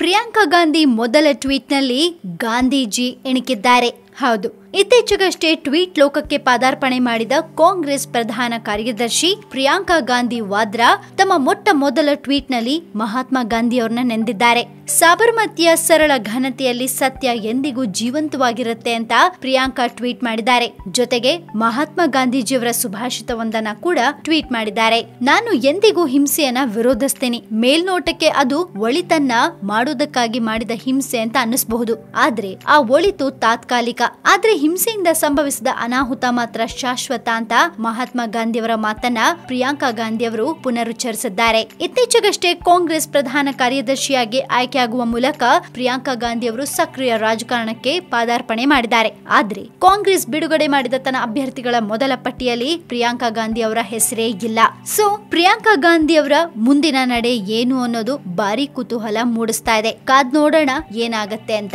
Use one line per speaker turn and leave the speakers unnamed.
ಪ್ರಿಯಾಂಕಾ ಗಾಂಧಿ ಮೊದಲ ಟ್ವೀಟ್ನಲ್ಲಿ ಗಾಂಧೀಜಿ ಎಣಿಕಿದ್ದಾರೆ. ಹೌದು. ಇತ್ತೀಚೆಗಷ್ಟೇ ಟ್ವೀಟ್ ಲೋಕಕ್ಕೆ ಪಾದಾರ್ಪಣೆ ಮಾಡಿದ ಕಾಂಗ್ರೆಸ್ ಪ್ರಧಾನ ಕಾರ್ಯದರ್ಶಿ ಪ್ರಿಯಾಂಕಾ ಗಾಂಧಿ ವಾದ್ರಾ ತಮ್ಮ ಮೊಟ್ಟ ಮೊದಲ ಟ್ವೀಟ್ನಲ್ಲಿ ಮಹಾತ್ಮ ಗಾಂಧಿಯವ್ರನ್ನ ನೆಂದಿದ್ದಾರೆ ಸಾಬರಮತಿಯ ಸರಳ ಘನತೆಯಲ್ಲಿ ಸತ್ಯ ಎಂದಿಗೂ ಜೀವಂತವಾಗಿರುತ್ತೆ ಅಂತ ಪ್ರಿಯಾಂಕಾ ಟ್ವೀಟ್ ಮಾಡಿದ್ದಾರೆ. ಜೊತೆಗೆ ಮಹಾತ್ಮ ಗಾಂಧೀಜಿಯವರ ಸುಭಾಷಿತವೊಂದನ್ನ ಕೂಡ ಟ್ವೀಟ್ ಮಾಡಿದ್ದಾರೆ. ನಾನು ಎಂದಿಗೂ ಹಿಂಸೆಯನ್ನ ವಿರೋಧಿಸ್ತೇನೆ. ಮೇಲ್ನೋಟಕ್ಕೆ ಅದು ಒಳಿತನ್ನ ಮಾಡೋದಕ್ಕಾಗಿ ಮಾಡಿದ ಹಿಂಸೆ ಅಂತ ಅನ್ನಿಸಬಹುದು. ಆದ್ರೆ ಆ ಒಳಿತು ತಾತ್ಕಾಲಿಕ. ಆದ್ರೆ ಹಿಂಸೆಯಿಂದ ಸಂಭವಿಸಿದ ಅನಾಹುತ ಮಾತ್ರ ಶಾಶ್ವತ ಅಂತ ಮಹಾತ್ಮ ಗಾಂಧಿಯವರ ಮಾತನ್ನ ಪ್ರಿಯಾಂಕಾ ಗಾಂಧಿಯವರು ಪುನರುಚ್ಚರಿಸಿದ್ದಾರೆ. ಇತ್ತೀಚೆಗಷ್ಟೇ ಕಾಂಗ್ರೆಸ್ ಪ್ರಧಾನ ಕಾರ್ಯದರ್ಶಿಯಾಗಿ ಆಯ್ಕೆಯಾಗುವ ಮೂಲಕ ಪ್ರಿಯಾಂಕಾ ಗಾಂಧಿಯವರು ಸಕ್ರಿಯ ರಾಜಕಾರಣಕ್ಕೆ ಪಾದಾರ್ಪಣೆ ಮಾಡಿದ್ದಾರೆ. ಆದ್ರೆ ಕಾಂಗ್ರೆಸ್ ಬಿಡುಗಡೆ ಮಾಡಿದ ತನ್ನ ಅಭ್ಯರ್ಥಿಗಳ ಮೊದಲ ಪಟ್ಟಿಯಲ್ಲಿ ಪ್ರಿಯಾಂಕಾ ಗಾಂಧಿ ಅವರ ಹೆಸರೇ ಇಲ್ಲ. ಸೊ ಪ್ರಿಯಾಂಕಾ ಗಾಂಧಿ ಅವರ ಮುಂದಿನ ನಡೆ ಏನು ಅನ್ನೋದು ಭಾರಿ ಕುತೂಹಲ ಮೂಡಿಸ್ತಾ ಇದೆ. ಕಾದ್ ನೋಡೋಣ ಏನಾಗತ್ತೆ ಅಂತ.